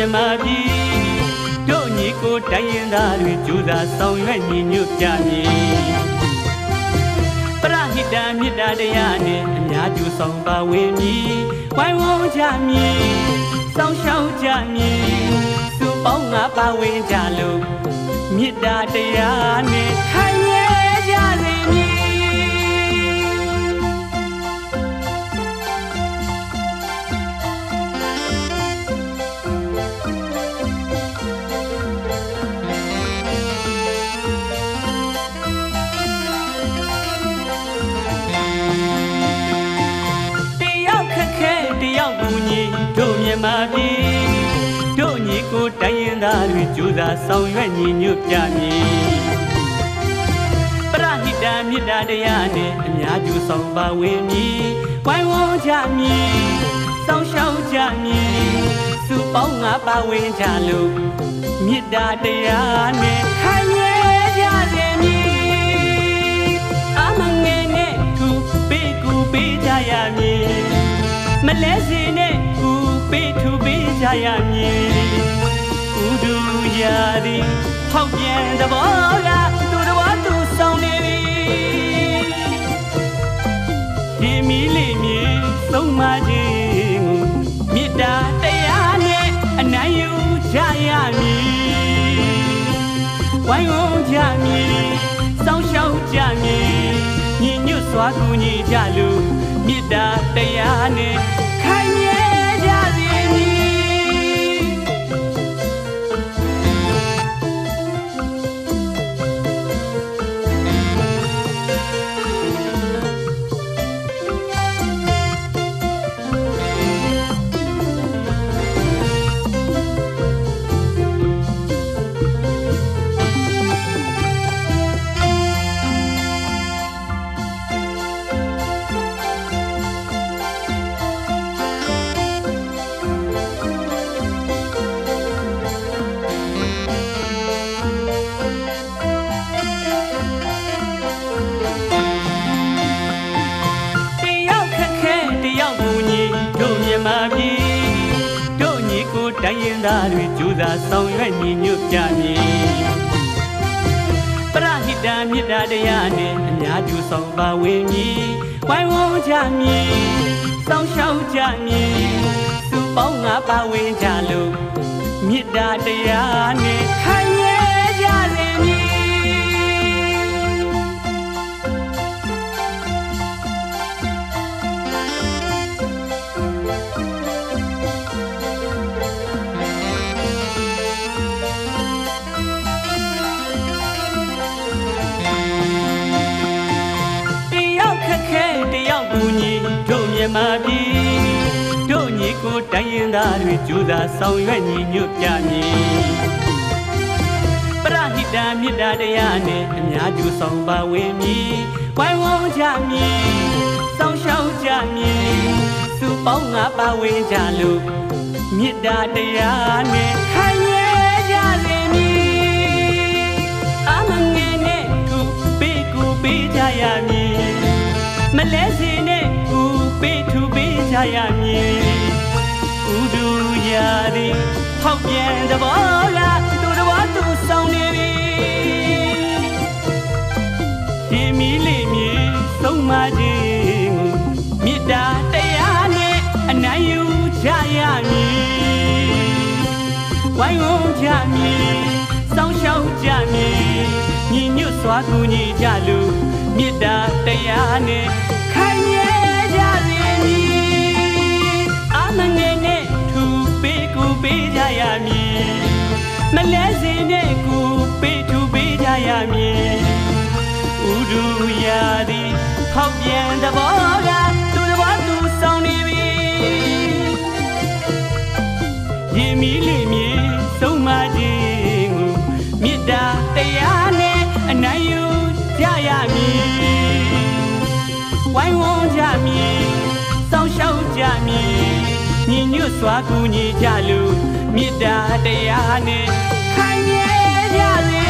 မြန်မာပြည်တို့ညီကိုတိုင်းရင်သားတွေကြိုးစားဆောင်ရွက်ညီညွတ်ကြမည် ပရဟိတမေတ္တာတရားနဲ့အများကျူဆောင်ပါဝင်မည်ဝိုင်းဝန်းကြမည်စောင့်ရှောက်ကြမည်စုပေါင်းငါပါဝင်ကြလို့မေတ္တာတရား သားတွေကြိုးစားဆောင်ရွက်ညီညွတ်ကြမည်ပရဟိတမေတ္တာတရားနဲ့အများကျူဆောင်ပါဝင်မည်ဝိုင်းဝန်းကြမည်စောင့်ရှောက်ကြမည်စုပေါင်းငါပါဝင်ကြလို့မေတ္တာတရားနဲ့ခိုင်မြဲကြစေမည်အမငယ်နဲ့သူပေးကူပေးကြရမည်မလဲစီနဲ့ကူပေးထူပေးကြရမည် ဥဒူရာသည်ဖောက်ပြန်သဘောကသူတော်သူဆောင်နေပြီဒီမီလေးမြေသုံးမခြင်းကိုမေတ္တာတရားနဲ့အနိုင်ယူကြရမည်ဝိုင်းဝန်းကြမည်စောင့်ရှောက်ကြမည်ညီညွတ်စွာကူညီကြလို့မေတ္တာတရားနဲ့ခိုင်မြဲ င်းရင်သားတွေကြိုးစားဆောင်ရွက်ညီညွတ်ကြမည်ပရဟိတမေတ္တာတရားနဲ့အများကျူဆောင်ပါဝင်မည်ဝိုင်းဝန်းကြမည်စောင့်ရှောက်ကြမည်စုပေါင်းငါပါဝင်ကြလို့မေတ္တာတရားနဲ့ မြန်မာပြည်တို့ညီကိုတိုင်းရင်သားတွေကြိုးစားဆောင်ရွက်ညီညွတ်ကြမည်ပရဟိတမေတ္တာတရားနဲ့အများကျူဆောင်ပါဝင်မည်ဝိုင်းဝန်းကြမည်စောင့်ရှောက်ကြမည်စုပေါင်းငါပါဝင်ကြလို့မေတ္တာတရားနဲ့ခိုင်မြဲကြစေမည်အမငယ်နဲ့ကူပေးကူပေးကြရမည်မလဲစီနဲ့ကူပေးထူပေး ကြရမည်ဥဒူရာသည်ဖောက်ပြန်သဘောကသူတော်သူဆောင်နေပြီဒီမီလေးမြေသုံးမခြင်းကိုမေတ္တာတရားနဲ့အနိုင်ယူကြရမည်ဝိုင်းဝန်းကြမည်စောင့်ရှောက်ကြမည်ညီညွတ်စွာကူညီကြလို့မေတ္တာတရားနဲ့ ပေးကူပေးကြရမည်မလဲစေနဲ့ကူပေးသူပေးကြရမည်ဥဒူရာသည်ဖောက်ပြန်သဘောကသူတော်သူဆောင်နေပြီရင်မီလေးမြေဆုံးမခြင်းကိုမေတ္တာတရားနဲ့အနိုင်ယူကြရမည်ဝဝိုင်းဝ တ်စွာကူညီကြလို့မေတ္တာတရားနဲ့ခိုင်မြဲကြစေ